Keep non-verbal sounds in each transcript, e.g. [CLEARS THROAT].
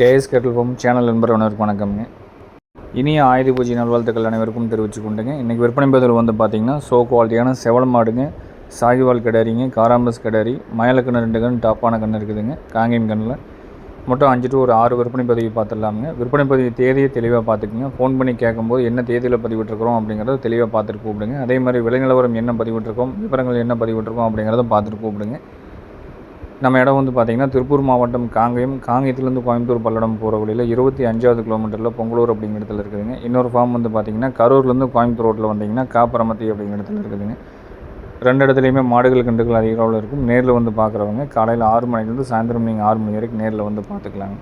KS கேட்டல் form channel நண்பர் அனைவருக்கும் வணக்கம்ங்க இனிய ஆயுத பூஜை நல்வாழ்த்துக்கள் அனைவருக்கும் தெரிவித்து கொண்டுங்க. இன்றைக்கி விற்பனை பதில் வந்து பார்த்திங்கன்னா சோ குவாலிட்டியான செவல் மாடுங்க சாகிவால் கிடாரிங்க காராம்பஸ் கிடாரி மயலக்கண்ணு ரெண்டு கண் டாப்பான கன்று இருக்குதுங்க காங்கேயம் கண்ணில் மொத்தம் அஞ்சு டு ஒரு ஆறு விற்பனை பதிவு பார்த்துடலாமுங்க. விற்பனை பதிவு தேதியை தெளிவாக பார்த்துக்குங்க. ஃபோன் பண்ணி கேட்கும்போது என்ன தேதியில் பதிவிட்டுருக்கிறோம் அப்படிங்கிறத தெளிவாக பார்த்துட்டு கூப்பிடுங்க. அதே மாதிரி விலை நிலவரம் என்ன பதிவிட்டுருக்கோம் விவரங்கள் என்ன பதிவிட்டுருக்கோம் அப்படிங்கிறத பார்த்துட்டு கூப்பிடுங்க. நம்ம இடம் வந்து பார்த்திங்கன்னா திருப்பூர் மாவட்டம் காங்கயம். காங்கயத்துலேருந்து கோயம்புத்தூர் பல்லடம் போகிற வழியில் இருபத்தி அஞ்சாவது கிலோமீட்டரில் பொங்கலூர் அப்படிங்கிற இடத்துல இருக்குதுங்க. இன்னொரு ஃபார்ம் வந்து பார்த்திங்கன்னா கரூர்லேருந்து கோயம்புத்தூர் ரோட்டில் வந்தீங்கன்னா காப்பரமத்தி அப்படிங்கிற இடத்துல இருக்குதுங்க. ரெண்டு இடத்துலையுமே மாடுகள் கண்டுகள் அதிக அளவில் இருக்கும். நேரில் வந்து பார்க்குறவங்க காலையில் ஆறு மணிலேருந்து சாயந்தரம் நீங்கள் ஆறு மணி வரைக்கும் நேரில் வந்து பார்த்துக்கலாங்க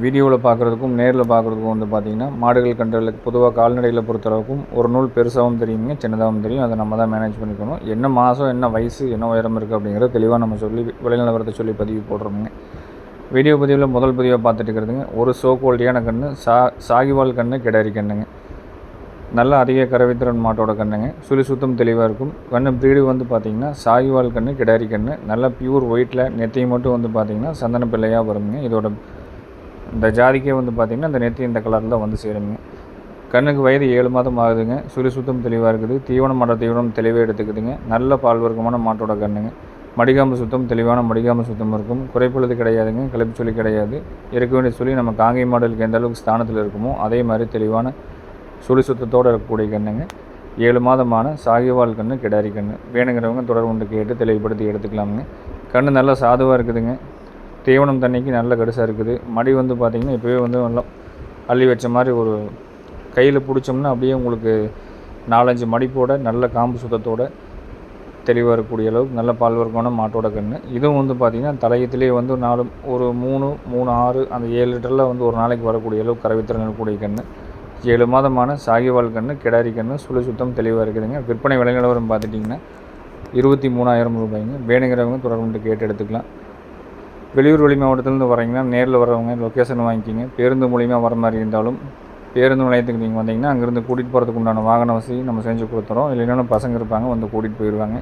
வீடியோவில் பார்க்குறதுக்கும் நேரில் பார்க்குறதுக்கும் வந்து பார்த்திங்கன்னா மாடுகள் கன்றுகளுக்கு பொதுவாக கால்நடைகளை பொறுத்தளவுக்கும் ஒரு நூல் பெருசாகவும் தெரியுங்க சின்னதாகவும் தெரியும். அதை நம்ம தான் மேனேஜ் பண்ணிக்கணும். என்ன மாதம் என்ன வயசு என்ன உயரம் இருக்குது அப்படிங்கிறத தெளிவாக நம்ம சொல்லி விலைநிலவரத்தை சொல்லி பதிவு போடுறோமுங்க. வீடியோ பதிவில் முதல் பதிவாக பார்த்துட்டு இருக்கிறதுங்க ஒரு சோ குவாலிட்டியான கன்று சா சாகிவால் கன்று கிடாரி கண்ணுங்க. நல்ல அதிக கறவைத்திறன் மாட்டோட கண்ணுங்க. சுழி சுத்தம் தெளிவாக இருக்கும். கண்ணு ப்ரீடு வந்து பார்த்திங்கன்னா சாகிவால் கன்று கிடாரி கன்று நல்லா பியூர் ஒயிட்டில் நெத்தையும் மட்டும் வந்து பார்த்திங்கன்னா சந்தன பிள்ளையாக வருங்க இதோட இந்த ஜாதிக்கே வந்து பார்த்திங்கன்னா இந்த நெத்தி இந்த கலரில் வந்து சேருங்க. கண்ணுக்கு வயது ஏழு மாதம் ஆகுதுங்க. சுழி சுத்தம் தெளிவாக இருக்குது. தீவனம் மாட்ட தீவனம் தெளிவாக எடுத்துக்குதுங்க. நல்ல பால் வர்க்கமான மாட்டோட கண்ணுங்க. மடிகாம்பு சுத்தம் தெளிவான மடிகாம்பு சுத்தம் இருக்கும். குறைப்பொழுது கிடையாதுங்க. கிளப்பு சொல்லி கிடையாது. இருக்க வேண்டிய சொல்லி நம்ம காங்கை மாடலுக்கு எந்த அளவுக்கு ஸ்தானத்தில் இருக்குமோ அதே மாதிரி தெளிவான சுழி சுத்தத்தோடு இருக்கக்கூடிய கண்ணுங்க. ஏழு மாதமான சாகிவால் கண்ணு கிடாரி கண்ணு. வேணுங்கிறவங்க தொடர்பு கொண்டு கேட்டு தெளிவுபடுத்தி எடுத்துக்கலாமுங்க. கண்ணு நல்லா சாதுவாக இருக்குதுங்க. தீவனம் தண்ணிக்கு நல்ல கடுசாக இருக்குது. மடி வந்து பார்த்திங்கன்னா இப்போவே வந்து நல்லா அள்ளி வச்ச மாதிரி ஒரு கையில் பிடிச்சோம்னா அப்படியே உங்களுக்கு நாலஞ்சு மடிப்போட நல்ல காம்பு சுத்தத்தோட தெளிவாக இருக்கக்கூடிய அளவுக்கு நல்ல பால்வர்க்கமான மாட்டோட கன்று இதுவும் வந்து பார்த்திங்கன்னா தலையத்திலே வந்து நாலு ஒரு மூணு மூணு ஆறு அந்த ஏழு லிட்டரில் வந்து ஒரு நாளைக்கு வரக்கூடிய அளவுக்கு கறவைத்திறன் இருக்கக்கூடிய கன்று ஏழு மாதமான சாகிவால் கன்று கிடாரி கன்று சுழி சுத்தம் தெளிவாக இருக்குதுங்க. விற்பனை விலை நிலவரம் பார்த்துட்டிங்கன்னா இருபத்தி மூணாயிரம் ரூபாய்ங்க. வேணுங்கிறவங்க தொடர்பு கேட்டு எடுத்துக்கலாம். வெளியூர் வெளி மாவட்டத்துலேருந்து வரீங்கன்னா நேரில் வரவங்க லொக்கேஷன் வாங்கிக்கிங்க. பேருந்து மூலிமா வர மாதிரி இருந்தாலும் பேருந்து நிலையத்துக்கு நீங்கள் வந்தீங்கன்னா அங்கேருந்து கூட்டிகிட்டு போகிறதுக்கு உண்டான வாகன வசதி நம்ம செஞ்சு கொடுத்துறோம். இல்லைன்னா பசங்க இருப்பாங்க வந்து கூட்டிகிட்டு போயிடுவாங்க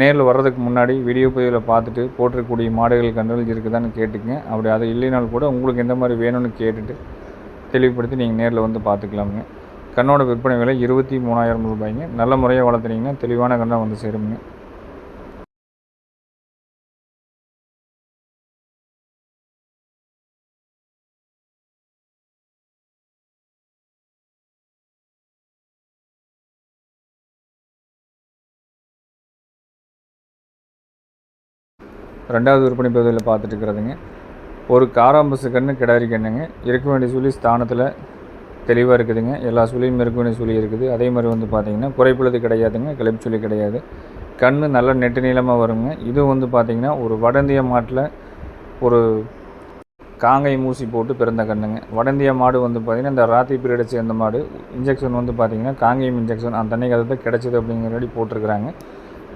நேரில் வர்றதுக்கு முன்னாடி வீடியோ பதிவில் பார்த்துட்டு போட்டிருக்கக்கூடிய மாடுகள் கன்றுகள் இருக்குதான்னு கேட்டுக்கங்க. அப்படி அது இல்லைனாலும் கூட உங்களுக்கு எந்த மாதிரி வேணும்னு கேட்டுட்டு தெளிவுபடுத்தி நீங்கள் நேரில் வந்து பார்த்துக்கலாமுங்க. கண்ணோட விற்பனை விலை இருபத்தி மூணாயிரம் ரூபாய்ங்க. நல்ல முறையாக வளர்த்துனீங்கன்னா தெளிவான கண்ணாக வந்து சேருங்க ரெண்டாவது விற்பனை பகுதியில் பார்த்துட்டு இருக்கிறதுங்க. ஒரு காராம்பசு கன்று கிடாரி கண்ணுங்க இருக்க வேண்டிய சுழி ஸ்தானத்தில் தெளிவாக இருக்குதுங்க. எல்லா சுழியும் இருக்க வேண்டிய சுழி இருக்குது. அதே மாதிரி வந்து பார்த்திங்கன்னா குறைப்புள்ளது கிடையாதுங்க. கிளப்பு சுழி கிடையாது. கண் நல்ல நெட்டு நீளமாக வருங்க. இது வந்து பார்த்திங்கன்னா ஒரு வடந்திய மாட்டில் ஒரு காங்கை மூசி போட்டு பிறந்த கண்ணுங்க வடந்திய மாடு வந்து பார்த்திங்கன்னா இந்த ராத்தி பீரியடை சேர்ந்த மாடு. இன்ஜெக்ஷன் வந்து பார்த்திங்கன்னா காங்கேயம் இன்ஜெக்ஷன் அந்த அன்னைக்கு அதை தான் கிடச்சிது மாதிரி போட்டிருக்கிறாங்க.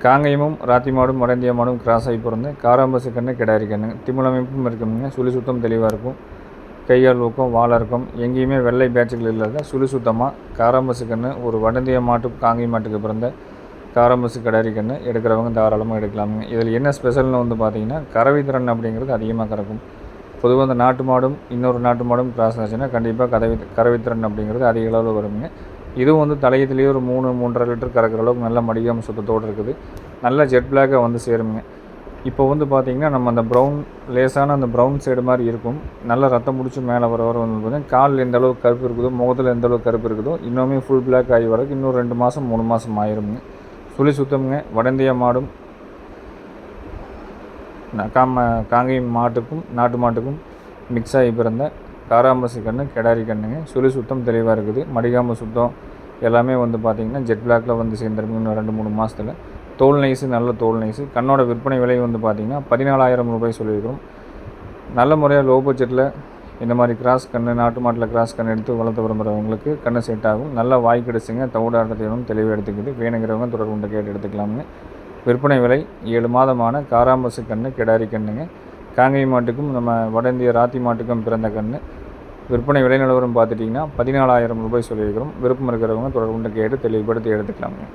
காங்கயமும் ராத்தி மாடும் வடந்திய மாடும் கிராஸ் ஆகி பிறந்து காராம்பசு கண்ணு கிடாரி கண்ணு திமிழமைப்பும் இருக்குங்க சுழி சுத்தம் தெளிவாக இருக்கும். கையால் ஊக்கம் வாழை இருக்கும் எங்கேயுமே வெள்ளை பேட்சுகள் இல்லாத சுழி சுத்தமாக காராம்பசு கண்ணு ஒரு வடந்திய மாட்டு காங்கை மாட்டுக்கு பிறந்த காராம்பசு கிடாரி கண்ணு எடுக்கிறவங்க தாராளமாக எடுக்கலாமுங்க. இதில் என்ன ஸ்பெஷல்னு வந்து பார்த்திங்கன்னா கறவை திறன் அப்படிங்கிறது அதிகமாக கறக்கும். பொதுவாக அந்த நாட்டு மாடும் இன்னொரு நாட்டு மாடும் கிராஸ் ஆச்சுன்னா கண்டிப்பாக கதவி கறவைத்திறன் அப்படிங்கிறது அதிக அளவில் வருங்க. இதுவும் வந்து தலையத்துலேயே ஒரு மூணு மூன்றரை லிட்டர் கறக்கிற அளவுக்கு நல்ல மடிகாம சுத்தத்தோடு இருக்குது. நல்ல ஜெட் பிளாக்காக வந்து சேருங்க. இப்போ வந்து பார்த்திங்கன்னா நம்ம அந்த ப்ரௌன் லேசான அந்த ப்ரௌன் சைடு மாதிரி இருக்கும். நல்ல ரத்தம் முடிச்சு மேலே வர வர வந்து பார்த்திங்கன்னா காலில் எந்த அளவுக்கு கருப்பு இருக்குதோ முகத்தில் எந்த அளவுக்கு கருப்பு இருக்குதோ இன்னுமே ஃபுல் பிளாக் ஆகி வரக்கு இன்னும் ரெண்டு மாதம் மூணு மாதம் ஆயிருங்க. சுழி சுத்தமுங்க. வடந்திய மாடும் காம காங்கேயம் மாட்டுக்கும் நாட்டு மாட்டுக்கும் மிக்ஸ் ஆகி பிறந்த காராம்பசி கன்று கெடாரி கண்ணுங்க. சுழி சுத்தம் தெளிவாக இருக்குது. மடிகாம சுத்தம் எல்லாமே வந்து பார்த்திங்கன்னா ஜெட் பிளாக்கில் வந்து சேர்ந்துருக்கு இன்னும் ரெண்டு மூணு மாதத்தில் தோல் நைஸு நல்ல தோல் நைஸு கண்ணோட விற்பனை விலை வந்து பார்த்திங்கன்னா பதினாலாயிரம் ரூபாய் சொல்லியிருக்கிறோம். நல்ல முறையாக லோ பட்ஜெட்டில் இந்த மாதிரி கிராஸ் கன்று நாட்டு மாட்டில் கிராஸ் கன்று எடுத்து வளர்த்து விரும்புகிறவங்களுக்கு கண்ணு செட் ஆகும். நல்லா வாய் கிடச்சிங்க. தவிடாட்டத்தையும் தெளிவாக எடுத்துக்கிட்டு வேணுங்கிறவங்க தொடர்பு கொண்டு கேட்டு எடுத்துக்கலாமுங்க விற்பனை விலை ஏழு மாதமான காராம்பசு கன்று கிடாரி கண்ணுங்க. காங்கை மாட்டுக்கும் நம்ம வட இந்திய ராத்தி மாட்டுக்கும் பிறந்த கன்று. விற்பனை விலை நிலவரம் பார்த்துட்டிங்கன்னா பதினாலாயிரம் ரூபாய் சொல்லியிருக்கிறோம். விருப்பம் இருக்கிறவங்க தொடர்புண்டு கேட்டு தெளிவுபடுத்தி எடுத்துக்கலாமுங்க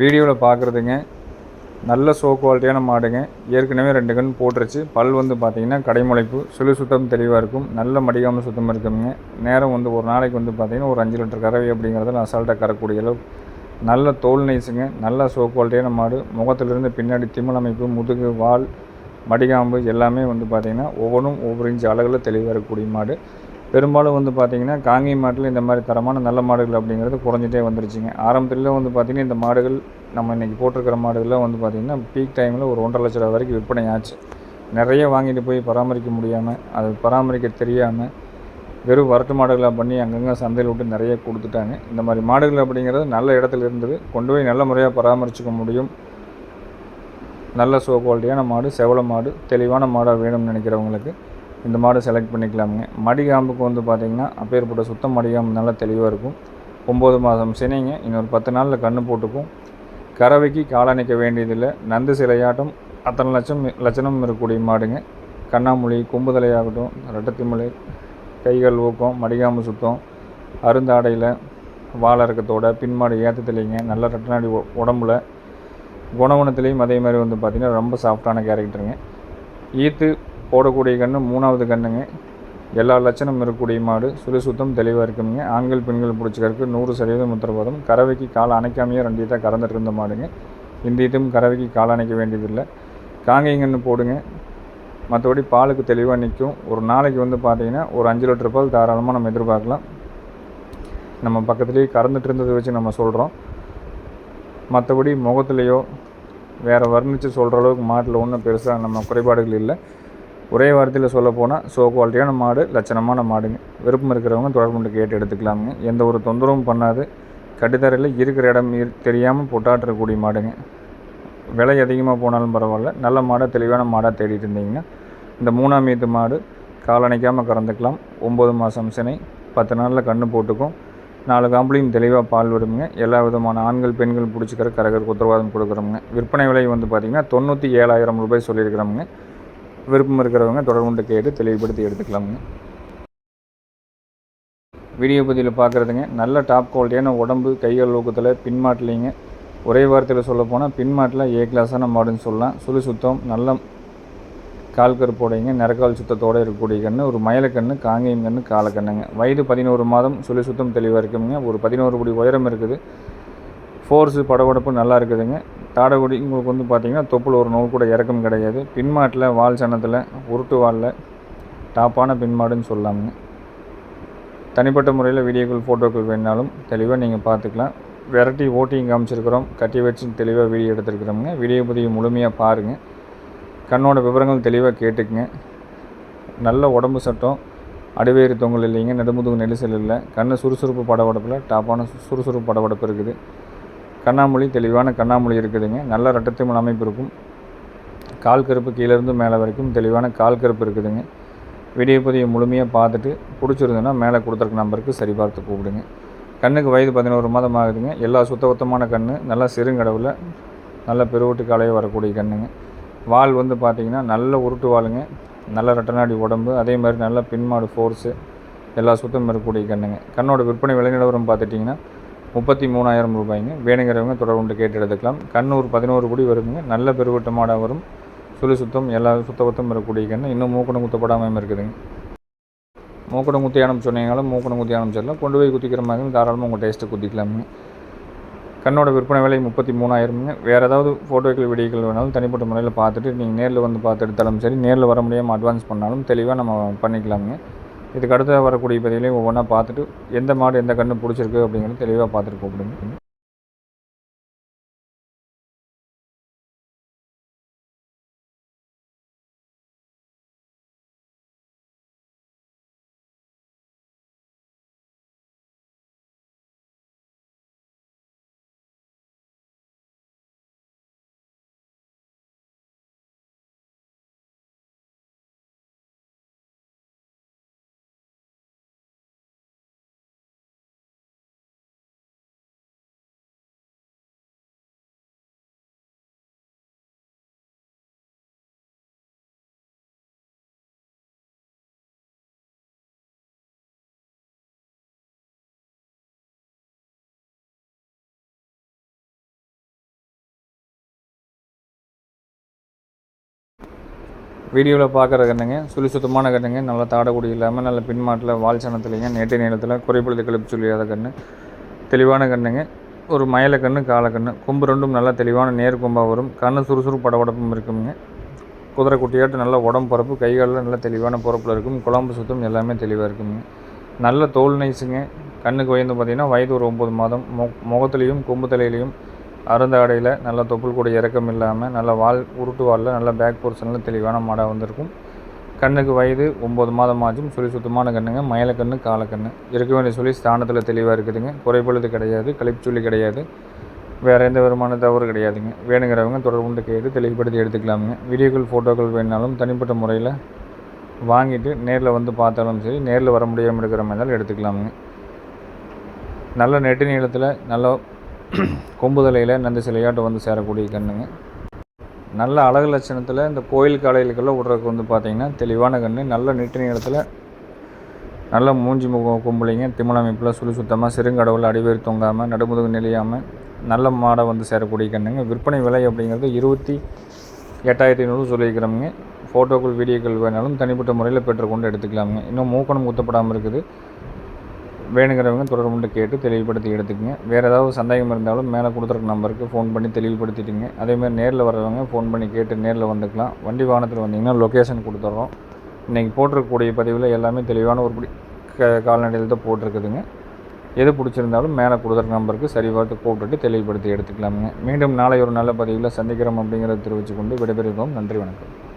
வீடியோவில் பார்க்குறதுங்க நல்ல சோ குவாலிட்டியான மாடுங்க. ஏற்கனவே ரெண்டு கண் போட்டுருச்சு. பல் வந்து பார்த்திங்கன்னா கடைமுளைப்பு. சுழி சுத்தம் தெளிவாக இருக்கும். நல்ல மடிக்காமல் சுத்தம் இருக்குங்க. நேரம் வந்து ஒரு நாளைக்கு வந்து பார்த்திங்கன்னா ஒரு அஞ்சு லிட்டர் கறவை அப்படிங்கிறத அசால்ட்டாக கறக்கூடிய அளவு நல்ல தோல் நைஸுங்க. நல்ல சோ குவாலிட்டியான மாடு. முகத்திலிருந்து பின்னாடி திமிழ் அமைப்பு முதுகு வால் மடிகாம்பு எல்லாமே வந்து பார்த்திங்கன்னா ஒவ்வொன்றும் ஒவ்வொரு இன்ச்சு அழகில் தெளிவாக இருக்கக்கூடிய மாடு. பெரும்பாலும் வந்து பார்த்திங்கன்னா காங்கி மாட்டில் இந்த மாதிரி தரமான நல்ல மாடுகள் அப்படிங்கிறது குறைஞ்சிட்டே வந்துருச்சுங்க. ஆரம்பத்தில் வந்து பார்த்திங்கன்னா இந்த மாடுகள் நம்ம இன்றைக்கி போட்டிருக்கிற மாடுகள்லாம் வந்து பார்த்திங்கன்னா பீக் டைமில் ஒரு ஒன்றரை லட்ச ரூபா வரைக்கும் விற்பனை ஆச்சு. நிறைய வாங்கிட்டு போய் பராமரிக்க முடியாமல் அது பராமரிக்க தெரியாமல் வெறும் வரட்டு மாடுகளாக பண்ணி அங்கங்கே சந்தையில் விட்டு நிறைய கொடுத்துட்டாங்க. இந்த மாதிரி மாடுகள் அப்படிங்கிறது நல்ல இடத்துல இருந்தது. கொண்டு போய் நல்ல முறையாக பராமரிச்சுக்க முடியும். நல்ல சோ குவாலிட்டியான மாடு செவல மாடு தெளிவான மாடாக வேணும்னு நினைக்கிறவங்களுக்கு. இந்த மாடு செலக்ட் பண்ணிக்கலாமுங்க. மடிகாம்புக்கு வந்து பார்த்திங்கன்னா அப்பேற்பட்ட சுத்த மடிகாம்பு நல்லா தெளிவாக இருக்கும். ஒம்பது மாதம் சினைங்க. இன்னொரு பத்து நாளில் கன்று போட்டுக்கும். கறவைக்கு காலணிக்க வேண்டியதில்லை. நந்து சிலையாட்டம் அத்தனை லட்சம் லட்சணம் இருக்கக்கூடிய மாடுங்க. கண்ணாமொழி கும்புதலையாகட்டும் ரெட்டத்திமலை கைகள் ஊக்கம் மடிகாம்பு சுத்தம் அருந்தாடையில் வாழை இறக்கத்தோட பின்மாடு ஏற்றத்துலேங்க நல்ல ரெட்டநாடி உடம்புல. குணகுணத்துலேயும் அதே மாதிரி வந்து பார்த்திங்கன்னா ரொம்ப சாஃப்டான கேரக்டருங்க ஈத்து போடக்கூடிய கன்று மூணாவது கன்றுங்க எல்லா லட்சணம் இருக்கக்கூடிய மாடு. சுழி சுத்தம் தெளிவாக இருக்குங்க. ஆண்கள் பெண்கள் பிடிச்சிக்கிறதுக்கு நூறு சதவீதம் உத்தரவாதம். கறவைக்கு கால் அணைக்காமையே ரெண்டு இதாக கறந்துட்டு இருந்த மாடுங்க. இந்த இதுவும் கறவைக்கு கால் அணைக்க வேண்டியதில்லை. காங்கைங்கன்னு போடுங்க. மற்றபடி பாலுக்கு தெளிவாக நிற்கும் ஒரு நாளைக்கு வந்து பார்த்திங்கன்னா ஒரு அஞ்சு லிட்டர் பால் தாராளமாக நம்ம எதிர்பார்க்கலாம். நம்ம பக்கத்துலேயே கறந்துட்டு இருந்ததை வச்சு நம்ம சொல்கிறோம் மற்றபடி முகத்துலேயோ வேறு வர்ணித்து சொல்கிற அளவுக்கு மாட்டில் ஒன்றும் பெருசாக நம்ம குறைபாடுகள் இல்லை. ஒரே வாரத்தில் சொல்ல போனால் ஸோ குவாலிட்டியான மாடு லட்சணமான மாடுங்க. விருப்பம் இருக்கிறவங்க தொடர்பு கொண்டு கேட்டு எடுத்துக்கலாமுங்க. எந்த ஒரு தொந்தரவும் பண்ணாது. கட்டுத்தரையில் இருக்கிற இடம் தெரியாமல் பொட்டாட்டுறக்கூடிய மாடுங்க. விலை அதிகமாக போனாலும் பரவாயில்ல. நல்ல மாடாக தெளிவான மாடாக தேடிட்டு இருந்தீங்கன்னா இந்த மூணாம் மீது மாடு காலணைக்காமல் கறந்துக்கலாம். ஒம்பது மாதம் சினை பத்து நாளில் கண் போட்டுக்கும். நாலு காம்பளையும் தெளிவாக பால் விடுங்க எல்லா விதமான ஆண்கள் பெண்கள் பிடிச்சிக்கிற கரகருக்கு உத்தரவாதம் கொடுக்குறோமுங்க. விற்பனை விலை வந்து பார்த்திங்கன்னா தொண்ணூற்றி ஏழாயிரம் ரூபாய் சொல்லியிருக்கிறோமுங்க. விருப்பம் இருக்கிறவங்க தொடர்புண்டு கேட்டு தெளிவுபடுத்தி எடுத்துக்கலாமுங்க. வீடியோ பதிவில் பார்க்குறதுங்க நல்ல டாப் குவாலிட்டியான உடம்பு கைகள் ஊக்கத்தில் பின்மாட்டிலிங்க ஒரே வாரத்தில் சொல்ல போனால் பின்மாட்டில் ஏ கிளாஸான மாடுன்னு சொல்லலாம். சுழி சுத்தம் நல்ல கால் கருப்போடைங்க நிறக்கால் சுத்தத்தோடு இருக்கக்கூடிய கன்று ஒரு மயலக்கண்ணு காங்கேயம் கன்று காலக்கண்ணுங்க. வயது பதினோரு மாதம் சுழி சுத்தம் தெளிவாக இருக்குங்க. ஒரு பதினோரு குடி உயரம் இருக்குது. ஃபோர்ஸு படபடப்பு நல்லா இருக்குதுங்க. தாடகுடி உங்களுக்கு வந்து பார்த்திங்கன்னா தொப்பில் ஒரு நூல் கூட இறக்கம் கிடையாது. பின்மாட்டில் வால் சனத்தில் உருட்டு வாலில் டாப்பான பின்மாடுன்னு சொல்லாமுங்க தனிப்பட்ட முறையில் வீடியோக்கள் ஃபோட்டோக்கள் வேணாலும் தெளிவாக நீங்கள் பார்த்துக்கலாம். வெரைட்டி ஓட்டிங் காமிச்சிருக்கிறோம். கட்டி வச்சு தெளிவாக வீடியோ எடுத்துருக்குறோமுங்க. வீடியோ பதிவு முழுமையாக பாருங்கள் கண்ணோட விவரங்கள் தெளிவாக கேட்டுக்குங்க. நல்ல உடம்பு சட்டம். அடிவேறு தொங்கல் இல்லைங்க. நெடுமுதுகு நெரிசல் இல்லை. கண்ணு சுறுசுறுப்பு படபடப்பில் டாப்பான சுறுசுறுப்பு படபடப்பு இருக்குது. கண்ணாமொழி தெளிவான கண்ணாமொழி இருக்குதுங்க. நல்ல ரெட்டத்திமல் அமைப்பு இருக்கும். கால் கருப்பு கீழேருந்து மேலே வரைக்கும் தெளிவான கால் கருப்பு இருக்குதுங்க. வீடியோ பதிவை முழுமையாக பார்த்துட்டு பிடிச்சிருந்ததுன்னா மேலே கொடுத்துருக்க நம்பருக்கு சரி பார்த்து கூப்பிடுங்க. கண்ணுக்கு வயது பதினோரு மாதம் ஆகுதுங்க. எல்லா சுத்தபத்தமான கண் நல்லா சிறுங்கடவில் நல்ல பெருவட்டு காலையே வரக்கூடிய கண்ணுங்க. வால் வந்து பார்த்திங்கன்னா நல்ல உருட்டு வாளுங்க. நல்ல ரெட்டநாடி உடம்பு அதே மாதிரி நல்ல பின்மாடு ஃபோர்ஸு எல்லா சுத்தம் இருக்கக்கூடிய கண்ணுங்க. கண்ணோட விற்பனை விலை நிலவரம் பார்த்துட்டிங்கன்னா முப்பத்தி மூணாயிரம் ரூபாய்ங்க. வேணுங்கிறவங்க தொடர்பு கேட்டு எடுத்துக்கலாம். கண்ணூர் பதினோரு குடி வருதுங்க நல்ல பெருவட்ட மாடாக வரும். சுழி சுத்தம் எல்லா சுத்தபத்தம் இருக்கக்கூடிய கண்ணு. இன்னும் மூக்கணம் குத்தப்படாமல் இருக்குதுங்க. மூக்கணம் குத்தி ஆனம் சொன்னீங்களும் மூக்கணம் குத்தி ஆனம் சொல்லலாம். கொண்டு போய் குத்திக்கிற மாதிரி தாராளமாக உங்கள் டேஸ்ட்டு குத்திக்கலாமுங்க. கண்ணோட விற்பனை விலை முப்பத்தி மூணாயிரமுங்க. வேறு ஏதாவது ஃபோட்டோக்கள் வீடியோக்கள் வேணாலும் தனிப்பட்ட முறையில் பார்த்துட்டு நீங்கள் நேரில் வந்து பார்த்து எடுத்தாலும் சரி நேரில் வர முடியாமல் அட்வான்ஸ் பண்ணாலும் தெளிவாக நம்ம பண்ணிக்கலாமுங்க. இதுக்கு அடுத்து வரக்கூடிய பதிவுலையும் ஒவ்வொன்றா பார்த்துட்டு எந்த மாடு எந்த கன்று பிடிச்சிருக்கு அப்படிங்கிறது தெளிவாக பார்த்துட்டு கூப்பிடுங்க. வீடியோவில் பார்க்குற கண்ணுங்க சுழி சுத்தமான கண்ணுங்க நல்லா தாடக்குடி இல்லாமல் நல்ல பின்மாட்டில் வால் சனத்துலைங்க நேற்று நேரத்தில் குறைப்பொழுது கிளப்பு சொல்லியாத கண்ணு. தெளிவான கண்ணுங்க. ஒரு மயில கண்ணு காலக்கண்ணு கொம்பு ரெண்டும் நல்லா தெளிவான நேர் கொம்பாக வரும். கண்ணு சுறுசுறு படபடப்பும் இருக்குங்க. குதிரை குட்டியாட்டு நல்ல உடம்பு பரப்பு கைகாலில் நல்ல தெளிவான பொறப்பில் இருக்கும். குழம்பு சுத்தம் எல்லாமே தெளிவாக இருக்குங்க. நல்ல தோல் நைஸுங்க. கண்ணுக்கு வயது பார்த்திங்கன்னா வயது ஒரு ஒம்பது மாதம். மு முகத்துலேயும் கொம்பு தலையிலையும் அருந்த ஆடையில் நல்லா தொப்புள் கூட இறக்கம் இல்லாமல் நல்லா வால் உருட்டு வாலில் நல்லா பேக் போர்ஷனில் தெளிவான மாடாக வந்திருக்கும். கண்ணுக்கு வயது ஒம்பது மாதம் ஆச்சும் சொல்லி சுத்தமான கண்ணுங்க மயிலக்கண்ணு காலக்கண்ணு இருக்க வேண்டிய சொல்லி ஸ்தானத்தில் தெளிவாக இருக்குதுங்க. குறைபொழுது கிடையாது கழிப்புச்சொல்லி கிடையாது. வேறு எந்த விதமான தவறு கிடையாதுங்க. வேணுங்கிறவங்க தொடர்புண்டு கேட்டு தெளிவுபடுத்தி எடுத்துக்கலாமுங்க. வீடியோக்கள் ஃபோட்டோக்கள் வேணாலும் தனிப்பட்ட முறையில் வாங்கிட்டு நேரில் வந்து பார்த்தாலும் சரி நேரில் வர முடியாமல் இருக்கிற மாதிரி எடுத்துக்கலாமுங்க. நல்ல நெட்டு நீளத்தில் நல்ல [CLEARS THROAT] கொம்புதலையில் நந்த சிலையாட்டம் வந்து சேரக்கூடிய கண்ணுங்க. நல்ல அழகு லட்சணத்தில் இந்த கோயில் காலைகளுக்கெல்லாம் விட்றதுக்கு வந்து பார்த்திங்கன்னா தெளிவான கன்று நல்ல நீட்டு நீளத்தில் நல்ல மூஞ்சி முகம் கும்பலிங்க திமிழ் அமைப்பில் சுழி சுத்தமாக சிறுங்கடவுள் அடிவேறு தொங்காமல் நடுமுதுகு நெளியாமல் நல்ல மாடை வந்து சேரக்கூடிய கண்ணுங்க. விற்பனை விலை அப்படிங்கிறது இருபத்தி எட்டாயிரத்தி ஐநூறு சொல்லியிருக்கிறோமுங்க. ஃபோட்டோக்கள் வீடியோக்கள் வேணாலும் தனிப்பட்ட முறையில் பெற்றுக்கொண்டு எடுத்துக்கலாமுங்க. இன்னும் மூக்கணம் குத்தப்படாமல் இருக்குது. வேணுங்கிறவங்க தொடர்புண்டு கேட்டு தெளிவுபடுத்தி எடுத்துக்கங்க. வேறு ஏதாவது சந்தேகம் இருந்தாலும் மேலே கொடுத்துருக்க நம்பருக்கு ஃபோன் பண்ணி தெளிவுபடுத்திட்டுங்க அதேமாதிரி நேரில் வர்றவங்க ஃபோன் பண்ணி கேட்டு நேரில் வந்துக்கலாம். வண்டி வாகனத்தில் வந்தீங்கன்னா லொக்கேஷன் கொடுத்துட்றோம் இன்றைக்கி போட்டிருக்கக்கூடிய பதிவில் எல்லாமே தெளிவான ஒரு படி கால்நடையில் தான் போட்டிருக்குதுங்க. எது பிடிச்சிருந்தாலும் மேலே கொடுத்துருக்க நம்பருக்கு சரி பார்த்து கூப்பிட்டுட்டு தெளிவுபடுத்தி எடுத்துக்கலாமுங்க. மீண்டும் நாளை ஒரு நல்ல பதிவில் சந்திக்கிறோம் அப்படிங்கிறத தெரிவித்துக்கொண்டு விடைபெறுகிறோம். நன்றி வணக்கம்.